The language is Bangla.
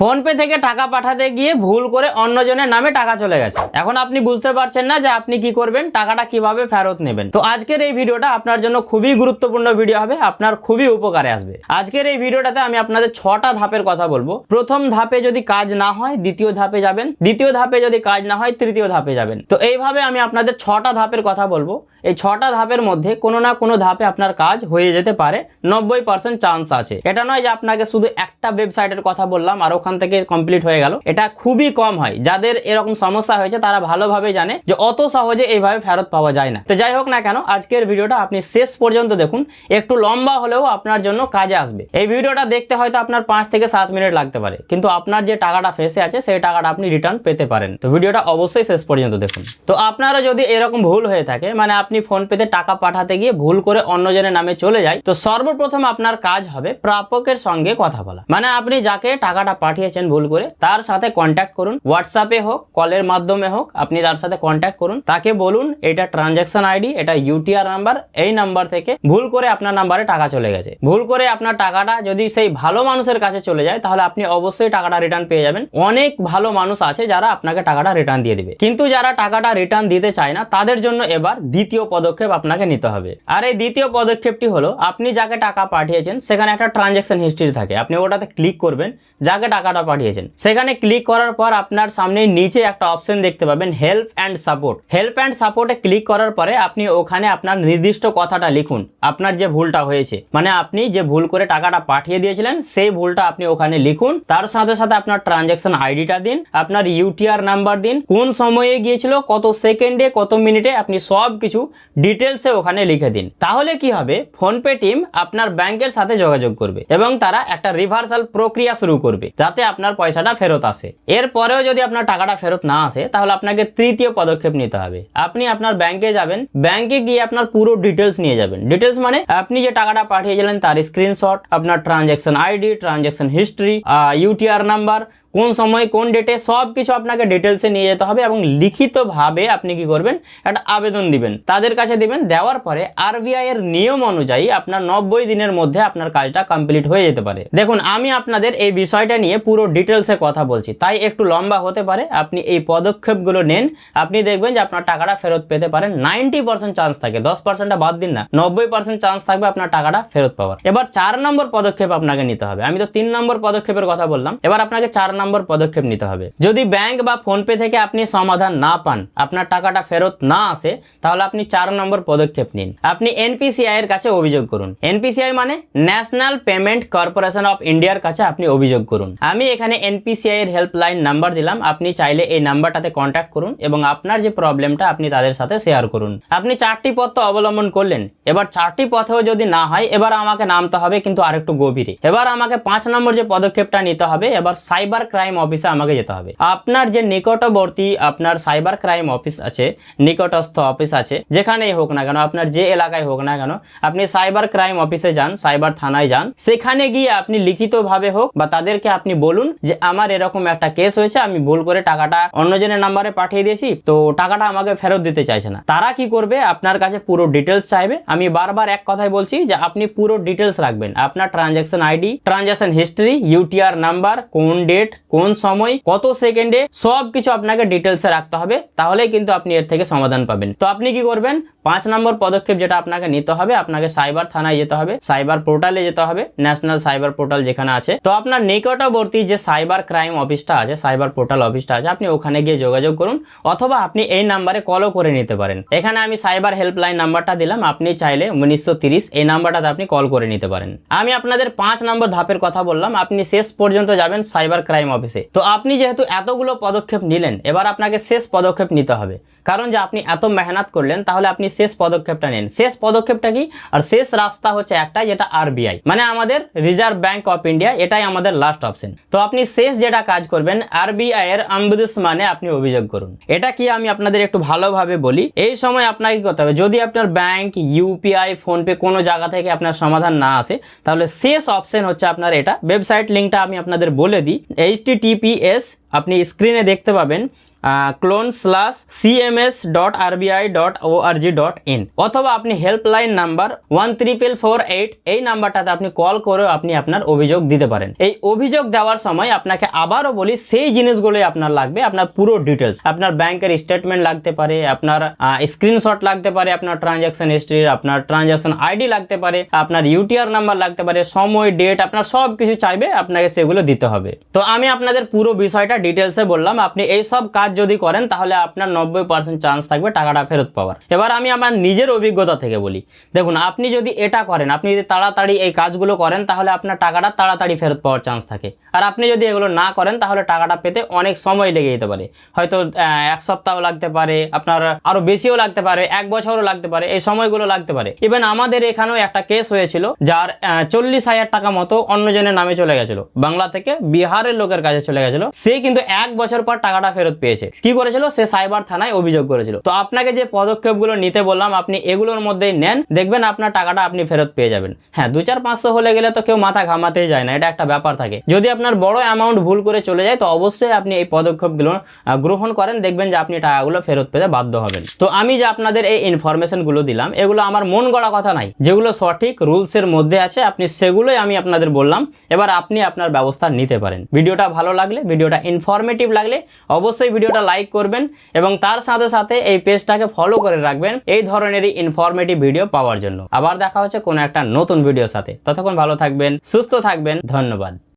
ফোনপে থেকে টাকা পাঠাতে গিয়ে ভুল করে অন্যজনের নামে টাকা চলে গেছে। এখন আপনি বুঝতে পারছেন না যে আপনি কি করবেন, টাকাটা কীভাবে ফেরত নেবেন। তো আজকের এই ভিডিওটা আপনার জন্য খুবই গুরুত্বপূর্ণ ভিডিও হবে, আপনার খুবই উপকারে আসবে। আজকের এই ভিডিওটাতে আমি আপনাদের ছটা ধাপের কথা বলব। প্রথম ধাপে যদি কাজ না হয়, দ্বিতীয় ধাপে যাবেন। দ্বিতীয় ধাপে যদি কাজ না হয়, তৃতীয় ধাপে যাবেন। তো এইভাবে আমি আপনাদের ছটা ধাপের কথা বলব। এই ছটা ধাপের মধ্যে কোনো না কোনো ধাপে আপনার কাজ হয়ে যেতে পারে। নব্বই পার্সেন্ট চান্স আছে। এটা নয় যে আপনাকে শুধু একটা ওয়েবসাইটের কথা বললাম আর ওখান থেকে কমপ্লিট হয়ে গেল। এটা খুবই কম হয়। যাদের এরকম সমস্যা হয়েছে, তারা ভালোভাবে জানে যে অত সহজে এইভাবে ফেরত পাওয়া যায় না। তো যাই হোক না কেন, আজকের ভিডিওটা আপনি শেষ পর্যন্ত দেখুন। একটু লম্বা হলেও আপনার জন্য কাজে আসবে। এই ভিডিওটা দেখতে হয়তো আপনার পাঁচ থেকে সাত মিনিট লাগতে পারে। কিন্তু আপনার যে টাকাটা ফেসে আছে, সেই টাকাটা আপনি রিটার্ন পেতে পারেন। তো ভিডিওটা অবশ্যই শেষ পর্যন্ত দেখুন। তো আপনারা যদি এরকম ভুল হয়ে থাকে মানে আপনি ফোন পেতে টাকা পাঠাতে গিয়ে ভুল করে অন্যজনের নামে চলে যায়, তো সর্বপ্রথম আপনার কাজ হবে প্রাপকের সঙ্গে কথা বলা। মানে আপনি যাকে টাকাটা পাঠিয়েছেন ভুল করে, তার সাথে কন্ট্যাক্ট করুন। হোয়াটসঅ্যাপে হোক কলের মাধ্যমে হোক, আপনি তার সাথে কন্ট্যাক্ট করুন। তাকে বলুন, এটা ট্রানজ্যাকশন আইডি এটা ইউটিআর নাম্বার এই নাম্বার থেকে ভুল করে আপনার নাম্বারে টাকা চলে গেছে। ভুল করে আপনার টাকাটা যদি সেই ভালো মানুষের কাছে চলে যায়, তাহলে আপনি অবশ্যই টাকাটা রিটার্ন পেয়ে যাবেন। অনেক ভালো মানুষ আছে যারা আপনাকে টাকাটা রিটার্ন দিয়ে দিবে। কিন্তু যারা টাকাটা রিটার্ন দিতে চায় না, তাদের জন্য এবার দ্বিতীয় পদক্ষেপ আপনাকে নিতে হবে। আর এই দ্বিতীয় পদক্ষেপটি হলো, আপনি যাকে টাকা পাঠিয়েছেন, সেখানে একটা ট্রানজ্যাকশন হিস্ট্রি থাকে। আপনি ওটাতে ক্লিক করবেন, যাকে টাকাটা পাঠিয়েছেন। সেখানে ক্লিক করার পর আপনার সামনে নিচে একটা অপশন দেখতে পাবেন help and support help and সাপোর্টে ক্লিক করার পরে আপনি ওখানে আপনার নির্দিষ্ট কথাটা লিখুন। আপনার যে ভুলটা হয়েছে মানে আপনি যে ভুল করে টাকাটা পাঠিয়ে দিয়েছিলেন, সেই ভুলটা আপনি ওখানে লিখুন। তার সাথে সাথে আপনার ট্রানজ্যাকশন আইডিটা দিন, আপনার ইউটিআর নাম্বার দিন। কোন সময়ে গিয়েছিল, কত সেকেন্ডে কত মিনিটে আপনি সব কিছু ডিটেলসে ওখানে লিখে দিন। তাহলে কি হবে? ফোনপে টিম আপনার ব্যাংকের সাথে যোগাযোগ করবে এবং তারা একটা রিভার্সাল প্রক্রিয়া শুরু করবে, যাতে আপনার পয়সাটা ফেরত আসে। এরপরেও যদি আপনার টাকাটা ফেরত না আসে, তাহলে আপনাকে তৃতীয় পদক্ষেপ নিতে হবে। আপনি আপনার ব্যাংকে যাবেন, ব্যাংকে গিয়ে আপনার পুরো ডিটেলস নিয়ে যাবেন। ডিটেলস মানে আপনি যে টাকাটা পাঠিয়েছিলেন তার স্ক্রিনশট আপনার transaction ID transaction history UTR number কোন সময়, কোন ডেটে সব কিছু আপনাকে ডিটেলসে নিয়ে যেতে হবে এবং লিখিতভাবে আপনি কি করবেন, একটা আবেদন দিবেন। তাদের কাছে দিবেন, দেওয়ার পরে আরবিআই এর নিয়ম অনুযায়ী আপনার নব্বই দিনের মধ্যে আপনার কাজটা কমপ্লিট হয়ে যেতে পারে। দেখুন, আমি আপনাদের এই বিষয়টা নিয়ে পুরো ডিটেলসে কথা বলছি। তাই একটু লম্বা হতে পারে, আপনি এই পদক্ষেপগুলো নেন। আপনি দেখবেন যে আপনার টাকাটা ফেরত পেতে পারেন নাইনটি পার্সেন্ট চান্স থাকে। দশ পার্সেন্টটা বাদ দিন না, নব্বই পার্সেন্ট চান্স থাকবে আপনার টাকাটা ফেরত পাওয়ার। এবার চার নম্বর পদক্ষেপ আপনাকে নিতে হবে। আমি তো তিন নম্বর পদক্ষেপের কথা বললাম। এবার আপনাকে চার নম্বর পদক্ষেপ নিতে হবে। যদি ব্যাংক বা ফোনপে থেকে আপনি সমাধান না পান, আপনার টাকাটা ফেরত না আসে, তাহলে আপনি চার নম্বর পদক্ষেপ নিন। আপনি এনপিসিআই এর কাছে অভিযোগ করুন। এনপিসিআই মানে ন্যাশনাল পেমেন্ট কর্পোরেশন অফ ইন্ডিয়ার কাছে আপনি অভিযোগ করুন। আমি এখানে এনপিসিআই এর হেল্পলাইন নাম্বার দিলাম। আপনি চাইলে এই নাম্বারটাতে কন্ট্যাক্ট করুন এবং আপনার যে প্রবলেমটা আপনি তাদের সাথে শেয়ার করুন। আপনি চারটি পথ তো অবলম্বন করলেন। এবার চারটি পথেও যদি না হয়, এবার আমাকে নামতে হবে কিন্তু আরেকটু গভীরে। এবার আমাকে পাঁচ নম্বর যে পদক্ষেপটা নিতে হবে, এবার সাইবার ক্রাইম অফিসে আমাকে যেতে হবে। আপনার যে নিকটবর্তী আপনার সাইবার ক্রাইম অফিস আছে, নিকটস্থ অফিস আছে, যেখানেই হোক না কেন, আপনার যে এলাকায় হোক না কেন, আপনি সাইবার ক্রাইম অফিসে যান সাইবার থানায় যান, সেখানে গিয়ে আপনি লিখিতভাবে হোক বা তাদেরকে আপনি বলুন যে আমার এরকম একটা কেস হয়েছে, আমি ভুল করে টাকাটা অন্যজনের নাম্বারে পাঠিয়ে দিয়েছি, তো টাকাটা আমাকে ফেরত দিতে চাইছে না। তারা কি করবে? আপনার কাছে পুরো ডিটেলস চাইবে। আমি বারবার এক কথাই বলছি যে আপনি পুরো ডিটেলস রাখবেন। আপনার transaction ID transaction history UTR number কোন ডেট কোন সময়, কত সেকেন্ডে সব কিছু আপনাকে ডিটেলসে রাখতে হবে, তাহলেই কিন্তু আপনি এর থেকে সমাধান পাবেন। তো আপনি কি করবেন? পাঁচ নম্বর পদক্ষেপ যেটা আপনাকে নিতে হবে, আপনাকে সাইবার থানায় যেতে হবে সাইবার পোর্টালে যেতে হবে ন্যাশনাল সাইবার পোর্টাল যেখানে আছে। তো আপনার নিকটবর্তী যে সাইবার ক্রাইম অফিসটা আছে সাইবার পোর্টাল অফিসটা আছে, আপনি ওখানে গিয়ে যোগাযোগ করুন, অথবা আপনি এই নাম্বারে কলও করে নিতে পারেন। এখানে আমি সাইবার হেল্পলাইন নাম্বারটা দিলাম, আপনি চাইলে উনিশশো তিরিশ, এই নাম্বারটাতে আপনি কল করে নিতে পারেন। আমি আপনাদের পাঁচ নম্বর ধাপের কথা বললাম, আপনি শেষ পর্যন্ত যাবেন সাইবার ক্রাইম অফিসে তো আপনি যেহেতু এতগুলো পদক্ষেপ নিলেন, এবার আপনাকে শেষ পদক্ষেপ নিতে হবে। কারণ যে আপনি এত মেহনত করলেন, তাহলে আপনি শেষ পদক্ষেপটা নেন। শেষ পদক্ষেপটা কি? আর শেষ রাস্তা হচ্ছে একটা, যেটা আরবিআই মানে আমাদের রিজার্ভ ব্যাংক অফ ইন্ডিয়া এটাই আমাদের লাস্ট অপশন তো আপনি শেষ যেটা কাজ করবেন আরবিআই এর মানে আপনি অভিযোগ করুন। এটা কি আমি আপনাদের একটু ভালোভাবে বলি? এই সময় আপনাকে কি করতে হবে? যদি আপনার ব্যাংক ইউপিআই ফোনপে কোনো জায়গা থেকে আপনার সমাধান না আসে, তাহলে শেষ অপশন হচ্ছে আপনার এটা। ওয়েবসাইট লিঙ্কটা আমি আপনাদের বলে দিই। এইচ আপনি স্ক্রিনে দেখতে পাবেন colon slash CMS dot RBI dot ORG dot in অথবা আপনি helpline number one triple four eight এই নাম্বারটাতে আপনি কল করেও আপনি আপনার অভিযোগ দিতে পারেন। এই অভিযোগ দেওয়ার সময় আপনাকে আবারও বলি, সেই জিনিসগুলোই আপনার লাগবে, আপনার পুরো ডিটেলস আপনার ব্যাংকের স্টেটমেন্ট লাগতে পারে, আপনার স্ক্রিনশট লাগতে পারে, আপনার ট্রানজ্যাকশন হিস্ট্রি আপনার ট্রানজ্যাকশন আইডি লাগতে পারে, আপনার ইউটিআর নাম্বার লাগতে পারে, সময় ডেট আপনার সব কিছু চাইবে, আপনাকে সেগুলো দিতে হবে। তো আমি আপনাদের পুরো বিষয়টা ডিটেলসে বললাম, আপনি এই সব কাজ যদি করেন, তাহলে আপনার নব্বই পার্সেন্ট চান্স থাকবে টাকাটা ফেরত পাওয়ার। এবার আমি আমার নিজের অভিজ্ঞতা থেকে বলি। দেখুন, আপনি যদি এটা করেন, আপনি যদি তাড়াতাড়ি এই কাজগুলো করেন, তাহলে আপনার টাকাটা তাড়াতাড়ি ফেরত পাওয়ার চান্স থাকে। আর আপনি যদি এগুলো না করেন, তাহলে টাকাটা পেতে অনেক সময় লেগে যেতে পারে। হয়তো এক সপ্তাহ লাগতে পারে, আপনার আরও বেশিও লাগতে পারে, এক বছরও লাগতে পারে, এই সময়গুলো লাগতে পারে। ইভেন আমাদের এখানেও একটা কেস হয়েছিল, যার চল্লিশ হাজার টাকা মতো অন্যজনের নামে চলে গেছিল। বাংলা থেকে বিহারের লোকের কাছে চলে গেছিল। সে কিন্তু এক বছর পর টাকাটা ফেরত পেয়েছে কি করেছিল? সে সাইবার থানায় অভিযোগ করেছিল। তো আপনাকে যে পদক্ষেপগুলো নিতে বললাম, আপনি এগুলোর মধ্যেই নেন। দেখবেন আপনার টাকাটা আপনি ফেরত পেয়ে যাবেন। হ্যাঁ দু চার পাঁচশো হলে গেলে তো কেউ মাথা ঘামাতেই যায় না, এটা একটা ব্যাপার থাকে। যদি আপনার বড় অ্যামাউন্ট ভুল করে চলে যায়, তো অবশ্যই আপনি এই পদক্ষেপগুলো গ্রহণ করেন। দেখবেন যে আপনি টাকাগুলো ফেরত পেতে বাধ্য হবেন। তো আমি যে আপনাদের এই ইনফরমেশনগুলো দিলাম, এগুলো আমার মন গড়া কথা নাই। যেগুলো সঠিক রুলসের মধ্যে আছে, আপনি সেগুলোই আমি আপনাদের বললাম। এবার আপনি আপনার ব্যবস্থা নিতে পারেন। ভিডিওটা ভালো লাগলে, ভিডিওটা ইনফরমেটিভ লাগলে, অবশ্যই ভিডিওটা লাইক করবেন এবং তার সাথে সাথে এই পেজটাকে ফলো করে রাখবেন। এই ধরনেরই ইনফরমেটিভ ভিডিও পাওয়ার জন্য। আবার দেখা হচ্ছে কোনো একটা নতুন ভিডিওর সাথে। ততক্ষণ ভালো থাকবেন, সুস্থ থাকবেন। ধন্যবাদ।